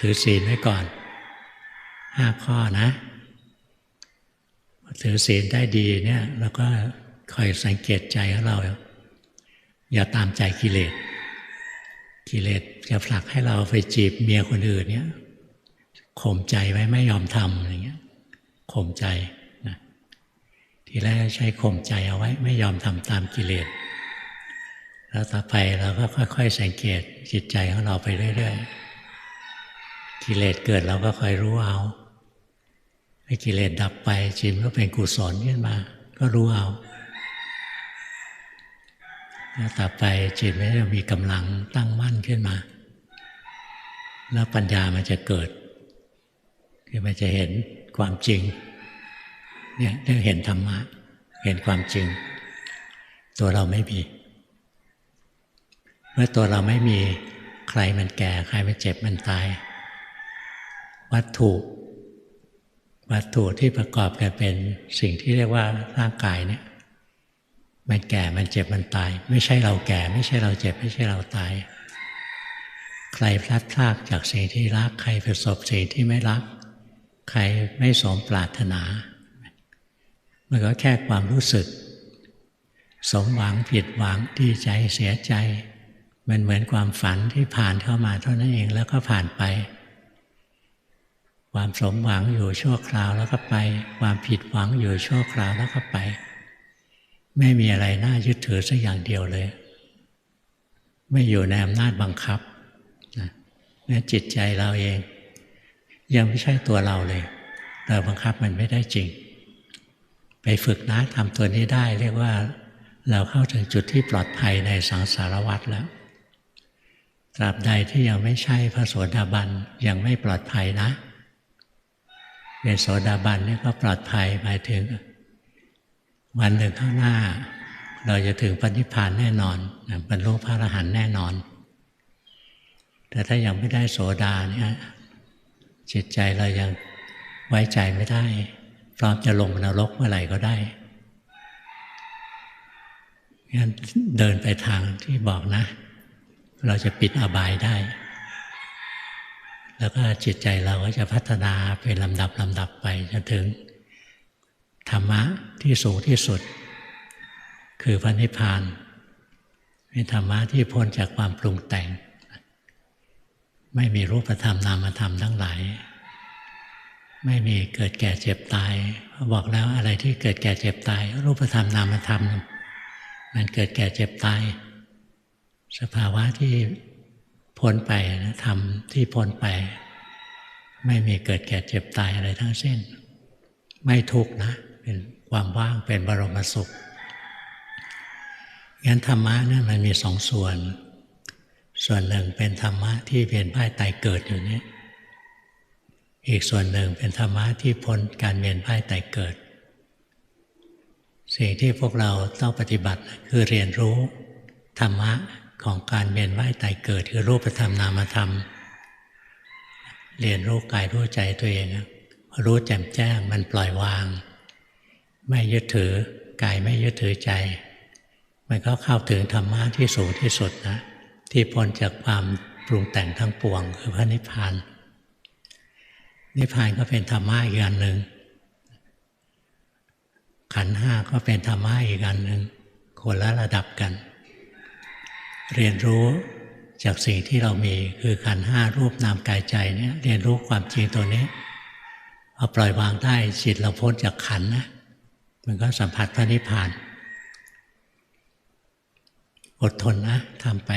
ถือศีลไว้ก่อนห้าข้อนะ ถือศีลได้ดีเนี่ยเราก็คอยสังเกตใจของเรา อย่าตามใจกิเลส กิเลสจะผลักให้เราไปจีบเมียคนอื่นเนี่ยข่มใจไว้ไม่ยอมทำอย่างเงี้ยข่มใจนะทีแรกใช้ข่มใจเอาไว้ไม่ยอมทำตามกิเลสแล้วต่อไปเราก็ค่อย ๆ สังเกตจิตใจของเราไปเรื่อย ๆ กิเลสเกิดเราก็คอยรู้เอาให้กิเลสดับไปจิตก็เป็นกุศลขึ้นมา ก็รู้เอาแล้วต่อไปจิตมันจะมีกำลังตั้งมั่นขึ้นมา แล้วปัญญามันจะเกิด คือมันจะเห็นความจริงเนี่ยเรื่องเห็นธรรมะ เห็นความจริง ตัวเราไม่มี เมื่อตัวเราไม่มีใครมันแก่ ใครมันเจ็บมันตาย วัตถุ วัตถุที่ประกอบกันเป็นสิ่งที่เรียกว่าร่างกายเนี่ย มันแก่มันเจ็บมันตาย ไม่ใช่เราแก่ ไม่ใช่เราเจ็บ ไม่ใช่เราตาย ใครพลัดพรากจากสิ่งที่รัก ใครประสบสิ่งที่ไม่รัก ใครไม่สมปรารถนา มันก็แค่ความรู้สึก สมหวังผิดหวังดีใจเสียใจ มันเหมือนความฝันที่ผ่านเข้ามาเท่านั้นเองแล้วก็ผ่านไป ความสมหวังอยู่ชั่วคราวแล้วก็ไป ความผิดหวังอยู่ชั่วคราวแล้วก็ไป ไม่มีอะไรน่ายึดถือสักอย่างเดียวเลย ไม่อยู่ในอำนาจบังคับนะนี่จิตใจเราเอง ยังไม่ใช่ตัวเราเลย เราบังคับมันไม่ได้จริง ไปฝึกนะทำตัวนี้ได้เรียกว่าเราเข้าถึงจุดที่ปลอดภัยในสังสารวัฏแล้ว ตราบใดที่ยังไม่ใช่พระโสดาบันยังไม่ปลอดภัยนะ เป็นโสดาบันนี่ก็ปลอดภัยหมายถึง วันหนึ่งข้างหน้า เราจะถึงปณิพานแน่นอนบรรลุพระอรหันต์แน่นอน แต่ถ้ายังไม่ได้โสดาเนี่ยจิตใจเรายังไว้ใจไม่ได้ พร้อมจะลงนรกเมื่อไหร่ก็ได้งั้นเดินไปทางที่บอกนะ เราจะปิดอบายได้ แล้วก็จิตใจเราก็จะพัฒนาเป็นลำดับลำดับไปจนถึงธรรมะที่สูงที่สุด คือพระนิพพานเป็นธรรมะที่พ้นจากความปรุงแต่ง ไม่มีรูปธรรมนามธรรมทั้งหลาย ไม่มีเกิดแก่เจ็บตาย บอกแล้วอะไรที่เกิดแก่เจ็บตาย รูปธรรมนามธรรม มันเกิดแก่เจ็บตาย สภาวะที่ พ้นไปนะธรรมที่พ้นไป ไม่มีเกิดแก่เจ็บตายอะไรทั้งสิ้น ไม่ทุกข์นะ เป็นความว่างเป็นบรมสุขงั้นธรรมะเนี่ยมันมีสองส่วน ส่วนหนึ่งเป็นธรรมะที่เวียนว่ายตายเกิดอยู่นี้อีกส่วนหนึ่งเป็นธรรมะที่พ้นการเวียนว่ายตายเกิด สิ่งที่พวกเราต้องปฏิบัติคือเรียนรู้ ธรรมะของการเวียนว่ายตายเกิดคือรูปธรรมนามธรรม เรียนรู้กายรู้ใจตัวเองรู้แจ่มแจ้งมันปล่อยวาง ไม่ยึดถือกายไม่ยึดถือใจ มันก็เข้าถึงธรรมะที่สูงที่สุดนะ ที่พ้นจากความปรุงแต่งทั้งปวงคือพระนิพพาน นิพพานก็เป็นธรรมะอีกอันหนึ่งขันห้าก็เป็นธรรมะอีกอันหนึ่งคนละระดับกัน เรียนรู้จากสิ่งที่เรามีคือขันห้ารูปนามกายใจเนี่ยเรียนรู้ความจริงตัวนี้พอปล่อยวางได้จิตเราพ้นจากขันนะมันก็สัมผัสพระนิพพาน อดทนนะทำไป